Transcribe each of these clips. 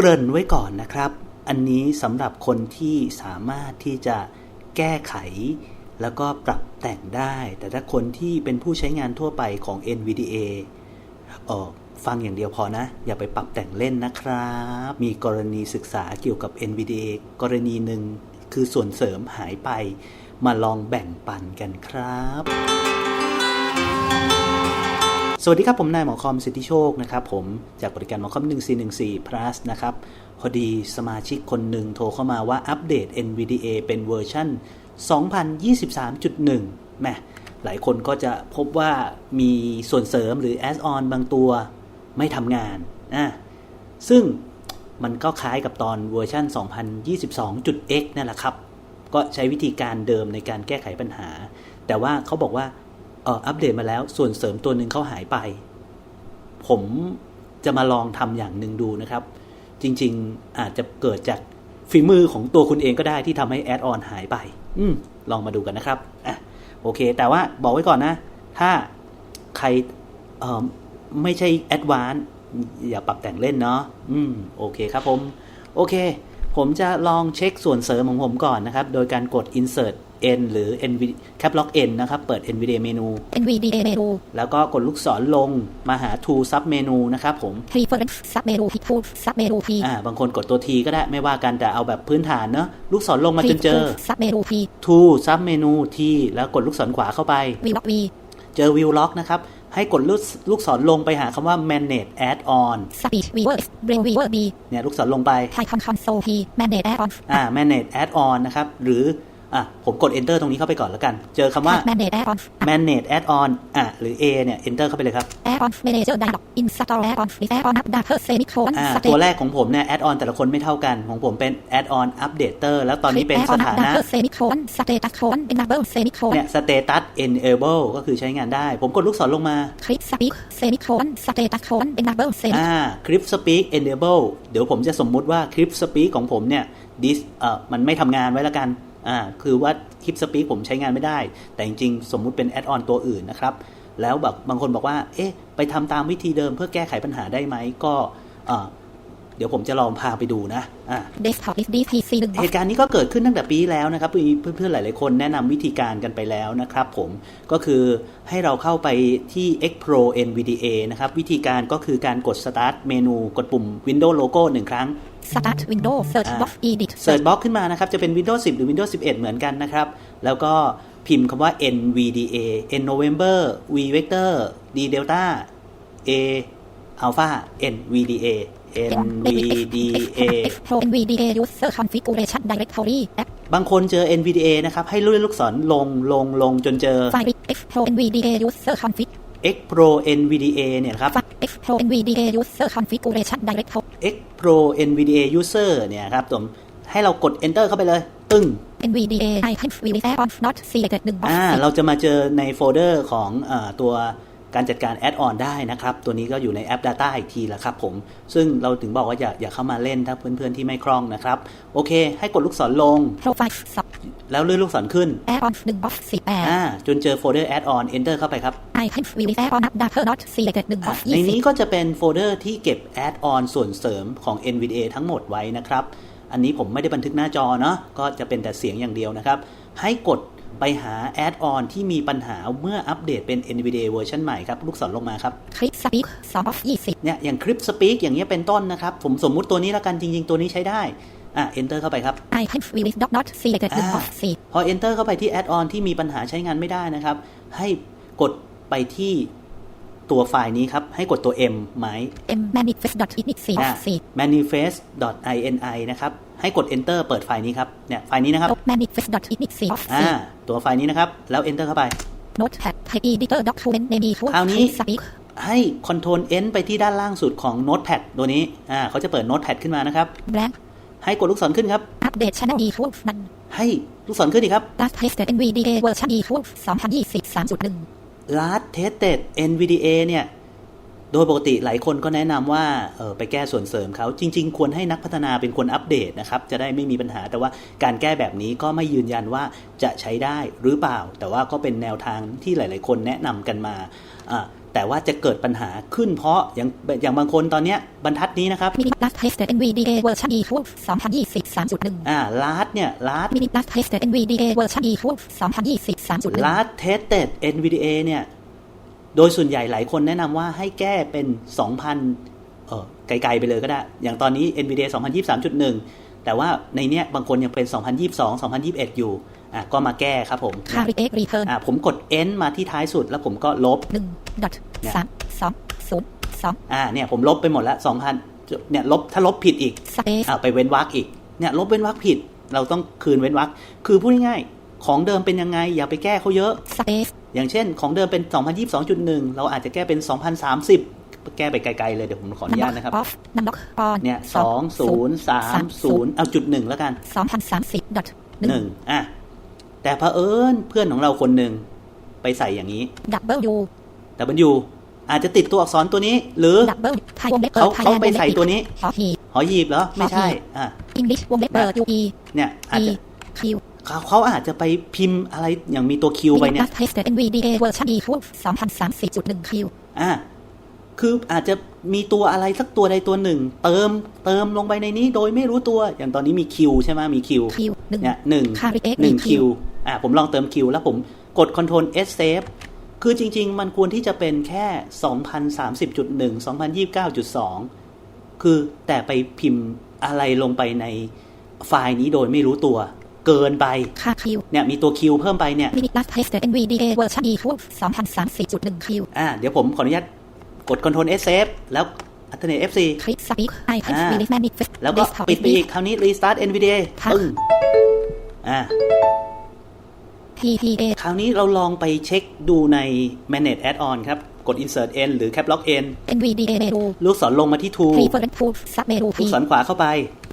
เกริ่นไว้ก่อนนะครับ อันนี้สำหรับคนที่สามารถที่จะแก้ไข แล้วก็ปรับแต่งได้ แต่ถ้าคนที่เป็นผู้ใช้งานทั่วไปของ NVDA เออฟังอย่างเดียวพอนะ อย่าไปปรับแต่งเล่นนะครับ มีกรณีศึกษาเกี่ยวกับ NVDA กรณีหนึ่งคือส่วนเสริมหายไป มาลองแบ่งปันกันครับ สวัสดีครับ ผมนายหมอคอมสิทธิโชคนะครับผมจากบริการหมอคอม 1414 plus นะครับ พอดีสมาชิกคนหนึ่งโทรเข้ามาว่าอัปเดต NVDA เป็นเวอร์ชัน2023.1แหมหลายคนก็จะพบว่ามีส่วนเสริมหรือ add on บางตัวไม่ทำงานนะซึ่งมันก็คล้ายกับตอนเวอร์ชัน 2022.x นั่นแหละครับ ก็ใช้วิธีการเดิมในการแก้ไขปัญหา แต่ว่าเขาบอกว่า อัปเดตมาแล้วส่วนเสริมตัวหนึ่งเขาหายไป ผมจะมาลองทำอย่างหนึ่งดูนะครับ จริง ๆอาจจะเกิดจากฝีมือของตัวคุณเองก็ได้ที่ทำให้แอดออนหายไป อืมลองมาดูกันนะครับอะโอเค แต่ว่าบอกไว้ก่อนนะ ถ้าใครเอ่อไม่ใช่แอดวานอย่าปรับแต่งเล่นเนาะอืมโอเคครับผม โอเค ผมจะลองเช็คส่วนเสริมของผมก่อนนะครับ โดยการกด insert n หรือ nv cap lock n นะครับ เปิด nvidia เมนู NVDA menu แล้วก็กดลูกศรลงมาหา tool sub เมนูนะครับผม preference sub menu P tool sub menu P อ่าบางคนกดตัว T ก็ได้ไม่ว่ากันแต่เอาแบบพื้นฐานเนอะลูกศรลงมาจนเจอ sub menu P tool sub เมนู T แล้วกดลูกศรขวาเข้าไป V lock V เจอ view lock นะครับให้กดลูกลูกศรลงไปหาคำว่า manage add on speed viewer braille viewer B เนี่ยลูกศรลงไป Python console P manage add on อ่า manage add on นะครับ หรือ อะผมกด enter ตรงนี้เข้าไปก่อนแล้วกัน เจอคำว่า manage add on manage add on อะหรือ A เนี่ย enter เข้าไปเลยครับ add on manager dialog install add on with add on updater semicolon อ่า state ตัวแรกของผมเนี่ย add on แต่ละคนไม่เท่ากัน ของผมเป็น add on updater แล้วตอนนี้เป็น Click ส add on ถานะ updater semicolon status colon enable semicolon เนี่ย status enable ก็คือใช้งานได้ ผมกดลูกศรลงมา click speak semicolon status colon enable semicolon อ่า clip speak enable เดี๋ยวผมจะสมมุติว่า clip speak ของผมเนี่ย this เอ่อมันไม่ทำงานไว้แล้วกัน อ่าคือว่า clip speak ผมใช้งานไม่ได้ แต่จริงๆ สมมุติเป็น add on ตัวอื่นนะครับ แล้วแบบบางคนบอกว่า เอ๊ะ ไปทำตามวิธีเดิมเพื่อแก้ไขปัญหาได้ไหมก็เอ่อเดี๋ยวผมจะลองพาไปดูนะอ่า desktop is DPC 1 box เหตุการณ์นี้ก็เกิดขึ้นตั้งแต่ปีที่แล้วนะครับมีเพื่อนๆหลายๆคนแนะนำวิธีการกันไปแล้วนะครับผมก็คือให้เราเข้าไปที่ X Pro NVDA นะครับ วิธีการก็คือการกด Start เมนูกดปุ่ม Windows Logo หนึ่งครั้ง start window search อ่า box edit Search Box ขึ้นมานะครับ จะเป็น Windows 10 หรือ Windows 11 เหมือนกันนะครับ แล้วก็พิมพ์คำว่า NVDA N November V Vector D Delta A Alpha NVDA NVDA Pro NVDA user configuration directory app บางคนเจอ NVDA นะครับ ให้เลื่อนลูกศรลงลงลงจนเจอ file X Pro NVDA user config X Pro NVDA เนี่ยนะครับ file X Pro NVDA user configuration directory X Pro NVDA User เนี่ยครับผมให้เรากด Enter เข้าไปเลย ตึ้ง NVDA icon release on not selected 1 box อ่าเราจะมาเจอในโฟลเดอร์ของอาตัว การจัดการ Add-on ได้นะครับ ตัวนี้ก็อยู่ในแอป Data อีกทีละครับผม ซึ่งเราถึงบอกว่าอย่าอย่าเข้ามาเล่นถ้าเพื่อนๆที่ไม่คล่องนะครับ โอเค ให้กดลูกศรลง profile sub แล้วเลื่อนลูกศรขึ้น add on 1 box อ่าจนเจอโฟลเดอร์ Add-on Enter เข้าไปครับ18 icon release on updater not selected 1 box ในนี้ก็จะเป็นโฟลเดอร์ที่เก็บ Add-on ส่วนเสริมของ NVDA ทั้งหมดไว้นะครับ อันนี้ผมไม่ได้บันทึกหน้าจอเนาะก็จะเป็นแต่เสียงอย่างเดียวนะครับ ให้กด ไปหา Add-on ที่มีปัญหาเมื่ออัปเดตเป็น NVDA เวอร์ชันใหม่ครับ ลูกศรลงมาครับ20 click speak 2 box 20เนี่ยอย่างคลิป Speak อย่างเงี้ยเป็นต้นนะครับ ผมสมมุติตัวนี้แล้วกันจริง ๆ ตัวนี้ใช้ได้อะ Enter เข้าไปครับ icon release dot not selected 1 box พอ Enter เข้าไปที่ Add-on ที่มีปัญหาใช้งานไม่ได้นะครับ ให้กดไปที่ตัวไฟล์นี้ครับ ให้กดตัว M ไหม4 m manifest dot init 4 box 4 manifest.ini นะครับ ให้กด enter เปิดไฟล์นี้ครับ เนี่ย ไฟล์นี้นะครับ manifest dot init 4 box อ่า ตัวไฟล์นี้นะครับ แล้ว enter เข้าไป4 notepad type editor document name equal คราวนี้ click speak ให้ control n ไปที่ด้านล่างสุดของ notepad ตัวนี้ อ่า เขาจะเปิด notepad ขึ้นมานะครับ blank ให้กดลูกศรขึ้นครับ update channel equal none ให้ลูกศรขึ้นอีกครับ last tested NVDA version equal 2020 3.1 last tested NVDA เนี่ย โดยปกติหลายคนก็แนะนำว่าเออไปแก้ส่วนเสริมเขาจริง ๆ ควรให้นักพัฒนาเป็นคนอัปเดตนะครับ จะได้ไม่มีปัญหาแต่ว่าการแก้แบบนี้ก็ไม่ยืนยันว่าจะใช้ได้หรือเปล่า แต่ว่าก็เป็นแนวทางที่หลาย ๆ คนแนะนำกันมาอ่าแต่ว่าจะเกิดปัญหาขึ้นเพราะอย่างอย่างบางคนตอนเนี้ยบรรทัดนี้นะครับ Mini Plus Tested NVDA เวอร์ชัน e 2020 3.1อ่าลาดเนี่ยลาด Mini Plus Tested NVDA เวอร์ชัน e 2020 3.1ลาดเทสเต็ด NVDA เนี่ย โดยส่วนใหญ่หลายคนแนะนำว่าให้แก้เป็น 2,000เออไกลๆไปเลยก็ได้ อย่างตอนนี้ NVDA 2023.1 แต่ว่าในเนี้ยบางคนยังเป็น 2022 2021 อยู่อะก็มาแก้ครับผมค่า Rex Return อะผมกด N มาที่ท้ายสุดแล้วผมก็ลบ1 dot 3 2 0 2อ่าเนี่ยผมลบไปหมดแล้ว2,000เนี่ยลบถ้าลบผิดอีก Space อ่าไปเว้นวรรคอีกเนี่ยลบเว้นวรรคผิด เราต้องคืนเว้นวรรคคือพูดง่ายๆของเดิมเป็นยังไง อย่าไปแก้เขาเยอะ Space อย่างเช่นของเดิมเป็น 2022.1 เราอาจจะแก้เป็น 2030 แก้ไปไกลๆเลยเดี๋ยวผมขออนุญาตนะครับ off number on เนี่ย2030เอาจุดหนึ่งแล้วกัน2030 dot หนึ่งอะแต่เผอิญเพื่อนของเราคนหนึ่งไปใส่อย่างนี้ W แต่บันยูอาจจะติดตัวอักษรตัวนี้ หรือ W ไทยวงเล็บเปิเขาดไทยเขาแลนด์ไปวงเล็บใส่ตัวนี้ขอหีบหอหีบเหรอ ไม่ใช่อะ English วงเล็บเปิด UE เนี่ยอาจ E จะ Q เขาเขาอาจจะไปพิมพ์อะไรอย่างมีตัวคิวไป Mini เนี่ย Plus Tested NVDA เวอร์ชัน e 2030.1 Q อะคืออาจจะมีตัวอะไรสักตัวใดตัวหนึ่ง เติมเติมลงไปในนี้โดยไม่รู้ตัวอย่างตอนนี้มีคิวใช่ไหมมีคิว Q 1เนี่ยหนึ่ง Carry X หนึ่ง Q คิวอะผมลองเติมคิวแล้วผมกด Ctrl S Save คือจริง ๆ มันควรที่จะเป็นแค่ 2030.1 2029.2 คือแต่ไปพิมพ์อะไรลงไปในไฟล์นี้โดยไม่รู้ตัว เกินไปค่า Q เนี่ยมีตัวคิวเพิ่มไปเนี่ย Mini Plus Tested NVDA เวอร์ชัน e 2030.1 Q อ่าเดี๋ยวผมขออนุญาตกด Ctrl S Save แล้ว Alternate F4 คลิก Speak I have อ่า release manifest แล้วก็ Desktop ปิดไปอีกคราวนี้ Restart NVDA ครับปึ้งอ่า TPA คราวนี้เราลองไปเช็คดูใน Manage Add-on ครับกด Insert N หรือ Cap Lock N NVDA menu ลูกศรลงมาที่ Tool Preference Tool Sub menu ลู P กศรขวาเข้าไป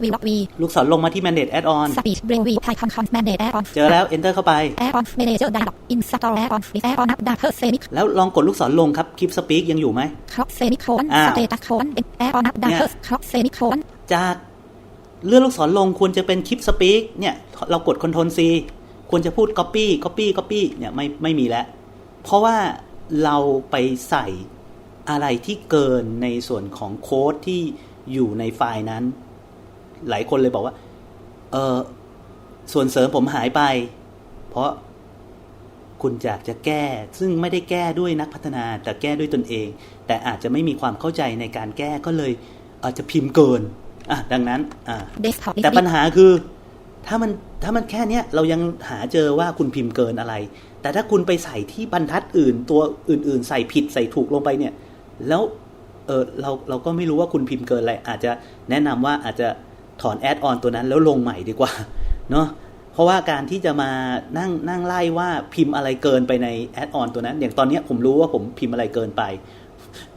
V Lock V ลูกศรลงมาที่ Manage Add-on Speech Braille View Python Command Add-on เจอแล้ว Enter เข้าไป Add-on Manager Dialog Install Add-on With Add-on Up Data Semic แล้วลองกดลูกศรลงครับ Keep Speak ยังอยู่ไหม Clock Semicolon อ้าว Status Colon Add-on Up Data Clock Semicolon จากเลื่อนลูกศรลงควรจะเป็น Keep Speak เนี่ย เรากด Ctrl C ควรจะพูด Copy Copy Copy เนี่ยไม่ไม่มีแล้ว เพราะว่าเราไปใส่อะไรที่เกินในส่วนของโค้ดที่อยู่ในไฟล์นั้น หลายคนเลยบอกว่า เออส่วนเสริมผมหายไป เพราะคุณอยากจะแก้ ซึ่งไม่ได้แก้ด้วยนักพัฒนา แต่แก้ด้วยตนเอง แต่อาจจะไม่มีความเข้าใจในการแก้ก็เลย อาจจะพิมพ์เกินอะดังนั้นอะ Desktop แต่ปัญหาคือ ถ้ามันถ้ามันแค่เนี้ยเรายังหาเจอว่าคุณพิมพ์เกินอะไร แต่ถ้าคุณไปใส่ที่บรรทัดอื่น ตัวอื่น ๆ ใส่ผิดใส่ถูกลงไปเนี่ย แล้วเออเราเราก็ไม่รู้ว่าคุณพิมพ์เกินอะไรอาจจะแนะนำว่าอาจจะ ถอนแอดออนตัวนั้นแล้วลงใหม่ดีกว่าเนาะเพราะว่าการที่จะมานั่งนั่งไล่ว่าพิมพ์อะไรเกินไปในแอดออนตัวนั้น อย่างตอนเนี้ยผมรู้ว่าผมพิมพ์อะไรเกินไป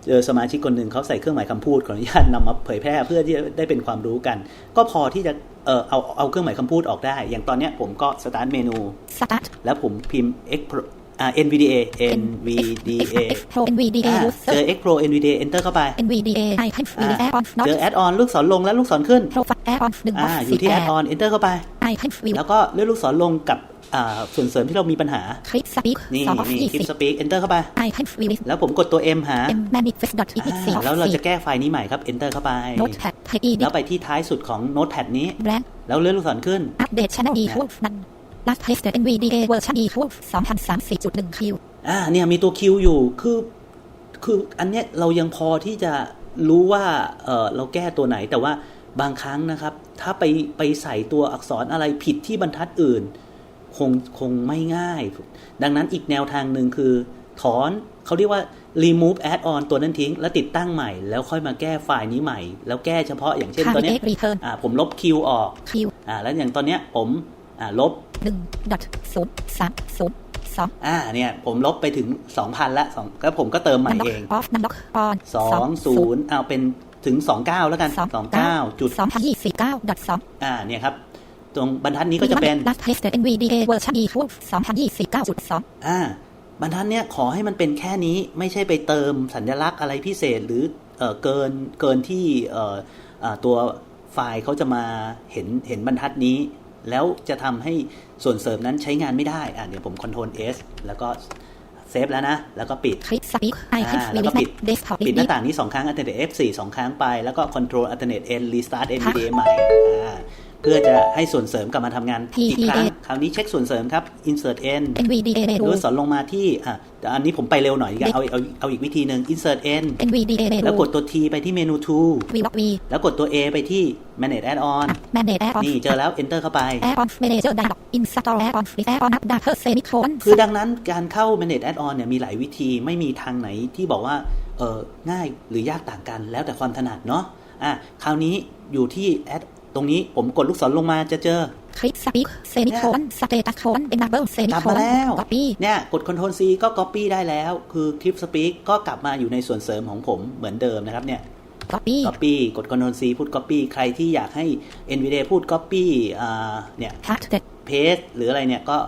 เจอสมาชิกคนหนึ่งเขาใส่เครื่องหมายคำพูดขออนุญาตนำมาเผยแพร่เพื่อที่จะได้เป็นความรู้กัน ก็พอที่จะเออเอาเอาเครื่องหมายคำพูดออกได้ อย่างตอนเนี้ยผมก็สตาร์ทเมนู Start แล้วผมพิมพ์ X Pro อ่า NVDA NVDA Pro NVDA อ่า User เจอ X Pro NVDA Enter เข้าไป NVDA I have release Add-on เจ Not อ Add-on ลูกศรลงและลูกศรขึ้น Profile Add-on 1อ่า of อยู่ที่10 Add-on Enter เข้าไป I have release แล้วก็เลื่อนลูกศรลงกับอ่าส่วนเสริมที่เรามีปัญหา คลิก Speak นี่2 of นี่ Keep 20 Speak Enter เข้าไป I have release แล้วผมกดตัว M หา M manifest dot exe อ่า of แล้วเราจะ4แก้ไฟล์นี้ใหม่ครับ Enter เข้าไป Notepad Type E แล้วไปที่ท้ายสุดของ Notepad นี้ Brand แล้วเลื่อนลูกศรขึ้น Update Channel E ทุกนั้น Last Tested NVDA เวอร์ชัน E ทุก2030.1 Q อ่าเนี่ยมีตัวคิวอยู่คือคืออันเนี้ยเรายังพอที่จะรู้ว่าเออเราแก้ตัวไหนแต่ว่าบางครั้งนะครับ ถ้าไปไปใส่ตัวอักษรอะไรผิดที่บรรทัดอื่น คงคงไม่ง่าย ดังนั้นอีกแนวทางหนึ่งคือ ถอนเขาเรียกว่า remove add on ตัวนั้นทิ้ง แล้วติดตั้งใหม่ แล้วค่อยมาแก้ไฟล์นี้ใหม่ แล้วแก้เฉพาะอย่างเช่นค่าตอนเนี้ย X Return อ่าผมลบคิวออก Q อ่าแล้วอย่างตอนเนี้ยผม อ่าลบ1 dot 0 3 0 2อ่าเนี่ยผมลบไปถึง2,000ละสองแล้วผมก็เติมใหม่เอง Off Number On 20เอาเป็นถึง29แล้วกัน29จุด2029 dot 2อ่าเนี่ยครับตรงบรรทัดนี้ก็จะเป็น Last Tested NVDA เวอร์ชัน E ทุก2029.2อ่าบรรทัดเนี้ยขอให้มันเป็นแค่นี้ไม่ใช่ไปเติมสัญลักษณ์อะไรพิเศษหรือเออเกินเกินที่เอ่ออ่าตัวไฟล์เขาจะมาเห็นเห็นบรรทัดนี้ แล้วจะทำให้ส่วนเสริมนั้นใช้งานไม่ได้อ่าเดี๋ยวผม Ctrl S แล้วก็เซฟแล้วนะ แล้วก็ปิด Click Speak I อ่า can แล้วก็ release ปิด desktop ปิดหน้า delete ต่างนี้ 2 ครั้ง Alternate F4 2 ครั้งไป แล้วก็ Control Alternate N Restart NVDA ใหม่อ่า เพื่อจะให้ส่วนเสริมกลับมาทำงานอีกครั้ง คราวนี้เช็คส่วนเสริมครับ Insert N NVDA หรือ menu ว่าสอนลงมาที่อะแต่อันนี้ผมไปเร็วหน่อยดีกว่าเอาเอาเอาอีกวิธีหนึ่ง Insert N NVDA แล้วก menu ดตัว T ไปที่เมนู Tool V lock V แล้วกดตัว A ไปที่ Manage Add-on Mandate add-on นี่เจอแล้ว Enter เข้าไป add-on manager dialog install add-on with add-on update semicolon คือดังนั้นการเข้า Manage Add-on เนี่ยมีหลายวิธีไม่มีทางไหนที่บอกว่าเออง่ายหรือยากต่างกันแล้วแต่ความถนัดเนาะอะคราวนี้อยู่ที่แอดต รงนี้ผมกดลูกศรลงมาจะเจอ Click Speak semicolon status colon enable กลับมาแล้ว semicolon copy เนี่ยกด Ctrl C ก็ Copy ได้แล้ว คือคลิป Speak ก็กลับมาอยู่ในส่วนเสริมของผมเหมือนเดิมนะครับเนี่ย copy Copy กด Ctrl C พูด Copy ใครที่อยากให้ NVIDIA พูด Copy อ่าเนี่ย Part that Paste หรืออะไรเนี่ยก็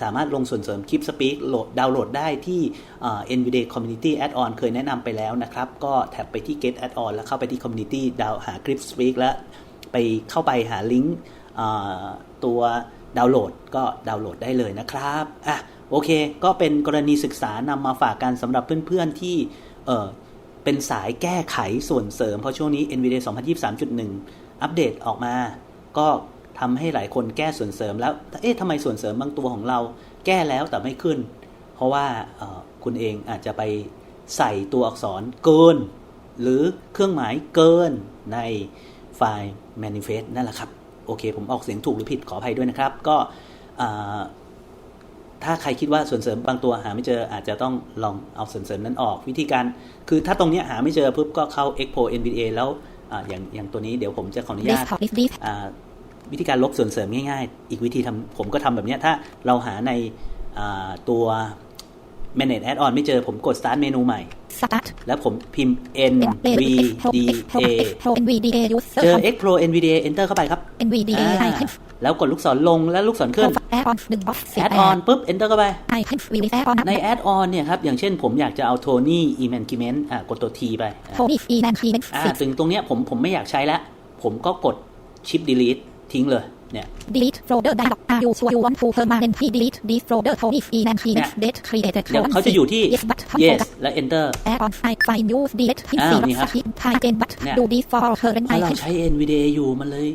สามารถลงส่วนเสริมคลิป Speak โหลดดาวน์โหลดได้ที่อ่า NVIDIA Community Add-on เคยแนะนำไปแล้วนะครับ ก็แท็บไปที่ Get Add-on แล้วเข้าไปที่ Community ดาวหาคลิป Speak แล้ว ไปเข้าไปหาลิงก์ตัวดาวน์โหลดก็ดาวน์โหลดได้เลยนะครับอะโอเค ก็เป็นกรณีศึกษานำมาฝากกันสำหรับเพื่อนๆที่เออเป็นสายแก้ไขส่วนเสริม เพราะช่วงนี้ NVIDIA 2023.1 อัปเดตออกมา ก็ทำให้หลายคนแก้ส่วนเสริมแล้วเอ๊ะทำไมส่วนเสริมบางตัวของเราแก้แล้วแต่ไม่ขึ้น เพราะว่าคุณเองอาจจะไปใส่ตัวอักษรเกิน หรือเครื่องหมายเกินใน ไฟล์ manifest นั่นแหละครับ โอเค ผมออกเสียงถูกหรือผิดขออภัยด้วยนะครับ ก็อ่าถ้าใครคิดว่าส่วนเสริมบางตัวหาไม่เจออาจจะต้องลองเอาส่วนเสริมนั้นออก วิธีการคือถ้าตรงเนี้ยหาไม่เจอปุ๊บก็เข้า Expo NVDA แล้วอาอย่างอย่างตัวนี้เดี๋ยวผมจะขออนุญาต desktop list this อ่าวิธีการลบส่วนเสริมง่ายๆ อีกวิธีทำผมก็ทำแบบเนี้ยถ้าเราหาในอ่าตัว manage add on ไม่เจอผมกด start เมนูใหม่ start แล้วผมพิมพ์ n v d a Pro NVDA user เจอ x pro nvda enter เข้าไปครับ NVDA อ่า icon แล้วกดลูกศรลงแล้วลูกศรขึ้น add on หนึ่ง box add on ปุ๊บ enter เข้าไป icon release add on ใน add on เนี่ยครับ อย่างเช่นผมอยากจะเอา Tony Emancipment อ่ากดตัว T ไปอะ Tony Freeman อ่าถึงตรงเนี้ยผมผมไม่อยากใช้แล้ว ผมก็กด shift delete ทิ้งเลย เนี่ย delete folder dialog are you sure you want to permanently delete this folder Tony Freeman date created เดี๋ยวเขาจะอยู่ที่ yes but yes และ enter add on I find use delete อ้าวนี่ครับ time again but เนี่ย do this for current เพราะเรา icon ใช้ NVDA อยู่มันเลย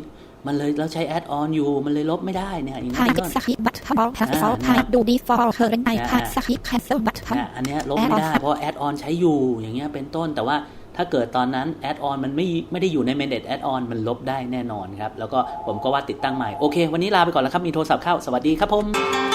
มันเลยเราใช้ add on อยู่ มันเลยลบไม่ได้เนี่ยอย่างนี้ time ก็ get skip but all has อ่า all เนี่ย time do this for current icon อ่า skip cancel but อะอันเนี้ยลบไม่ได้เพราะ add on ใช้อยู่อย่างเงี้ยเป็นต้นแต่ว่า ถ้าเกิดตอนนั้นแอดออนมันไม่ไม่ได้อยู่ใน manage add on มันลบได้แน่นอนครับ แล้วก็ผมก็ว่าติดตั้งใหม่ โอเค วันนี้ลาไปก่อนแล้วครับ มีโทรศัพท์เข้า สวัสดีครับผม